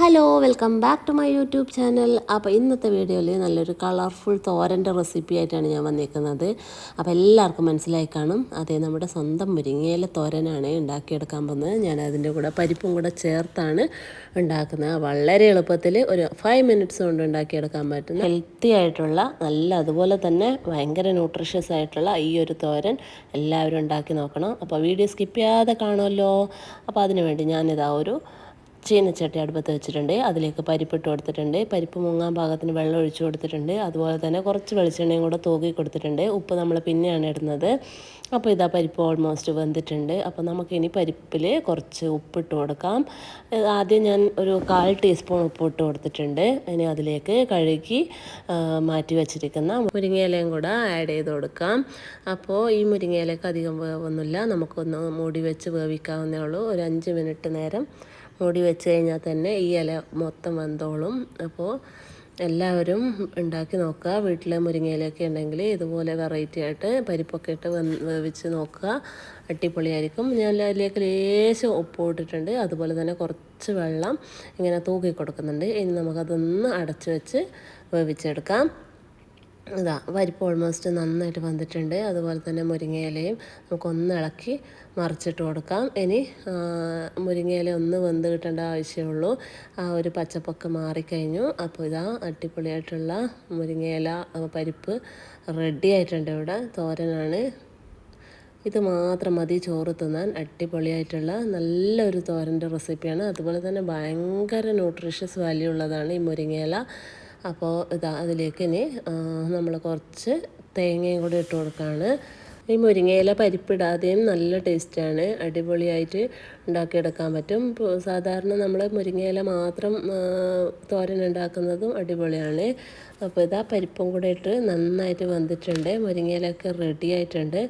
Hello welcome back to my YouTube channel അപ്പോൾ ഇന്നത്തെ വീഡിയോയിൽ നല്ലൊരു കളർഫുൾ തോരന്റെ റെസിപ്പി ആയിട്ടാണ് ഞാൻ വന്നിരിക്കുന്നത് അപ്പോൾ എല്ലാവർക്കും മനസ്സിലായി കാണും. അതേ നമ്മുടെ സ്വന്തം മുരിങ്ങയില തോരനാണ് ഉണ്ടാക്കിയെടുക്കാൻ പോകുന്നത്. ഞാൻ അതിന്റെ കൂടെ പരിപ്പും കൂടെ ചേർത്താണ് ഉണ്ടാക്കുന്നത്. വളരെ എളുപ്പത്തിൽ ഒരു ഫൈവ് മിനിറ്റ്സ് കൊണ്ട് ഉണ്ടാക്കിയെടുക്കാൻ പറ്റുന്ന ഹെൽത്തി ആയിട്ടുള്ള നല്ല അതുപോലെ തന്നെ ഭയങ്കര ന്യൂട്രീഷ്യസ് ആയിട്ടുള്ള ഈ ഒരു തോരൻ എല്ലാവരും ഉണ്ടാക്കി നോക്കണം. അപ്പോൾ വീഡിയോ സ്കിപ്പ് ചെയ്യാതെ കാണുമല്ലോ. അപ്പോൾ അതിനുവേണ്ടി വേണ്ടി ഞാനിതാ ഒരു ചീനച്ചട്ടി അടുപ്പത്ത് വെച്ചിട്ടുണ്ട്. അതിലേക്ക് പരിപ്പിട്ട് കൊടുത്തിട്ടുണ്ട്. പരിപ്പ് മുങ്ങാൻ പാകത്തിന് വെള്ളം ഒഴിച്ചു കൊടുത്തിട്ടുണ്ട്. അതുപോലെ തന്നെ കുറച്ച് വെളിച്ചെണ്ണയും കൂടെ തൂക്കി കൊടുത്തിട്ടുണ്ട്. ഉപ്പ് നമ്മൾ പിന്നെയാണ് ഇടുന്നത്. അപ്പോൾ ഇതാ പരിപ്പ് ഓൾമോസ്റ്റ് വെന്തിട്ടുണ്ട്. അപ്പോൾ നമുക്കിനി പരിപ്പിൽ കുറച്ച് ഉപ്പിട്ട് കൊടുക്കാം. ആദ്യം ഞാൻ ഒരു കാൽ ടീസ്പൂൺ ഉപ്പ് ഇട്ട് കൊടുത്തിട്ടുണ്ട്. ഇനി അതിലേക്ക് കഴുകി മാറ്റി വെച്ചിരിക്കുന്ന മുരിങ്ങയിലയും കൂടെ ആഡ് ചെയ്ത് കൊടുക്കാം. അപ്പോൾ ഈ മുരിങ്ങയിലേക്ക് അധികം വേവൊന്നുമില്ല. നമുക്കൊന്ന് മൂടി വെച്ച് വേവിക്കാവുന്നേ ഉള്ളൂ. ഒരു അഞ്ച് മിനിറ്റ് നേരം മൂടി വെച്ച് കഴിഞ്ഞാൽ തന്നെ ഈ ഇല മൊത്തം വന്നോളും അപ്പോൾ എല്ലാവരും ഉണ്ടാക്കി നോക്കുക. വീട്ടിലെ മുരിങ്ങയിലൊക്കെ ഉണ്ടെങ്കിൽ ഇതുപോലെ വെറൈറ്റി ആയിട്ട് പരിപ്പൊക്കെ ഇട്ട് വെച്ച് നോക്കുക. അടിപൊളിയായിരിക്കും. ഞാൻ അതിലേക്ക് ലേശം ഉപ്പ് ഇട്ടിട്ടുണ്ട്. അതുപോലെ തന്നെ കുറച്ച് വെള്ളം ഇങ്ങനെ തൂക്കി കൊടുക്കുന്നുണ്ട്. ഇനി നമുക്കതൊന്ന് അടച്ച് വെച്ച് വേവിച്ചെടുക്കാം. ഇതാ പരിപ്പ് ഓൾമോസ്റ്റ് നന്നായിട്ട് വന്നിട്ടുണ്ട്. അതുപോലെ തന്നെ മുരിങ്ങയിലയും നമുക്കൊന്ന് ഇളക്കി മറിച്ചിട്ട് കൊടുക്കാം. ഇനി മുരിങ്ങയില ഒന്ന് വെന്ത് കിട്ടേണ്ട ആവശ്യമുള്ളൂ. ആ ഒരു പച്ചപ്പൊക്കെ മാറിക്കഴിഞ്ഞു. അപ്പോൾ ഇതാ അടിപൊളിയായിട്ടുള്ള മുരിങ്ങയില പരിപ്പ് റെഡി ആയിട്ടുണ്ട് ഇവിടെ. തോരനാണ്. ഇത് മാത്രം മതി ചോറ് തിന്നാൻ. അടിപൊളിയായിട്ടുള്ള നല്ലൊരു തോരന്റെ റെസിപ്പിയാണ് അതുപോലെ തന്നെ ഭയങ്കര ന്യൂട്രീഷ്യസ് വാല്യൂ ഉള്ളതാണ് ഈ മുരിങ്ങയില. അപ്പോൾ ഇതാ അതിലേക്ക് ഇനി നമ്മൾ കുറച്ച് തേങ്ങയും കൂടി ഇട്ട് കൊടുക്കുകയാണ് ഈ മുരിങ്ങയില പരിപ്പിടാതെയും നല്ല ടേസ്റ്റാണ്. അടിപൊളിയായിട്ട് ഉണ്ടാക്കിയെടുക്കാൻ പറ്റും. സാധാരണ നമ്മൾ മുരിങ്ങയില മാത്രം തോരൻ ഉണ്ടാക്കുന്നതും അടിപൊളിയാണ്. അപ്പോൾ ഇതാ പരിപ്പും കൂടെ ഇട്ട് നന്നായിട്ട് വന്നിട്ടുണ്ട് മുരിങ്ങയിലൊക്കെ റെഡി ആയിട്ടുണ്ട്.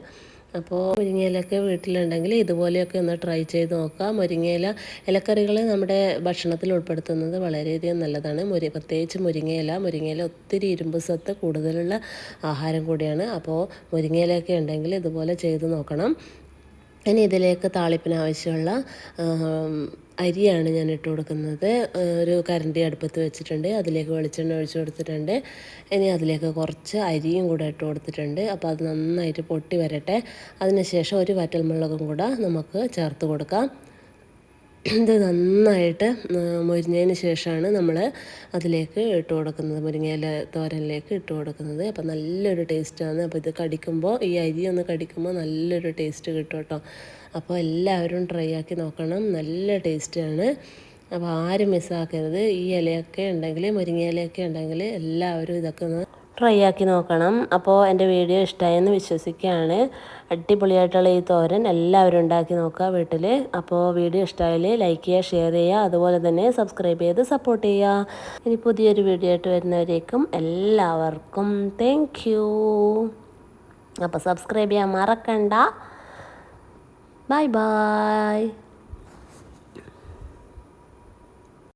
അപ്പോൾ മുരിങ്ങയിലൊക്കെ വീട്ടിലുണ്ടെങ്കിൽ ഇതുപോലെയൊക്കെ ഒന്ന് ട്രൈ ചെയ്ത് നോക്കാം. മുരിങ്ങയില ഇലക്കറികൾ നമ്മുടെ ഭക്ഷണത്തിൽ ഉൾപ്പെടുത്തുന്നത് വളരെയധികം നല്ലതാണ്. മുരി പ്രത്യേകിച്ച് മുരിങ്ങയില. മുരിങ്ങയില ഒത്തിരി ഇരുമ്പ് സത്ത് കൂടുതലുള്ള ആഹാരം കൂടിയാണ്. അപ്പോൾ മുരിങ്ങയിലൊക്കെ ഉണ്ടെങ്കിൽ ഇതുപോലെ ചെയ്ത് നോക്കണം. ഇനി ഇതിലേക്ക് താളിപ്പിന് ആവശ്യമുള്ള അരിയാണ് ഞാൻ ഇട്ട് കൊടുക്കുന്നത്. ഒരു കരണ്ടി അടുപ്പത്ത് വെച്ചിട്ടുണ്ട്. അതിലേക്ക് വെളിച്ചെണ്ണ ഒഴിച്ചു കൊടുത്തിട്ടുണ്ട്. ഇനി അതിലേക്ക് കുറച്ച് അരിയും കൂടെ ഇട്ട് കൊടുത്തിട്ടുണ്ട്. അപ്പോൾ അത് നന്നായിട്ട് പൊട്ടി വരട്ടെ. അതിനുശേഷം ഒരു വറ്റൽമുളകും കൂടെ നമുക്ക് ചേർത്ത് കൊടുക്കാം. ഇത് നന്നായിട്ട് മുരിഞ്ഞതിന് ശേഷമാണ് നമ്മൾ അതിലേക്ക് ഇട്ട് കൊടുക്കുന്നത്. മുരിങ്ങയില തോരനിലേക്ക് ഇട്ട് കൊടുക്കുന്നത്. അപ്പോൾ നല്ലൊരു ടേസ്റ്റാണ്. അപ്പോൾ ഇത് കടിക്കുമ്പോൾ ഈ അരി ഒന്ന് കടിക്കുമ്പോൾ നല്ലൊരു ടേസ്റ്റ് കിട്ടും കേട്ടോ. അപ്പോൾ എല്ലാവരും ട്രൈ ആക്കി നോക്കണം. നല്ല ടേസ്റ്റാണ്. അപ്പോൾ ആരും മിസ്സാക്കരുത്. ഈ ഇലയൊക്കെ ഉണ്ടെങ്കിൽ മുരിങ്ങയിലയൊക്കെ ഉണ്ടെങ്കിൽ എല്ലാവരും ഇതൊക്കെ ഒന്ന് ട്രൈ ആക്കി നോക്കണം. അപ്പോൾ എന്റെ വീഡിയോ ഇഷ്ടമായെന്ന് വിശ്വസിക്കുകയാണ്. അടിപൊളിയായിട്ടുള്ള ഈ തോരൻ എല്ലാവരും ഉണ്ടാക്കി നോക്കുക വീട്ടിൽ അപ്പോൾ വീഡിയോ ഇഷ്ടമായാൽ ലൈക്ക് ചെയ്യുക ഷെയർ ചെയ്യുക അതുപോലെ തന്നെ സബ്സ്ക്രൈബ് ചെയ്ത് സപ്പോർട്ട് ചെയ്യുക. ഇനി പുതിയൊരു വീഡിയോ ആയിട്ട് വരുന്നവരേക്കും എല്ലാവർക്കും താങ്ക് യു അപ്പോൾ സബ്സ്ക്രൈബ് ചെയ്യാൻ മറക്കണ്ട. Bye bye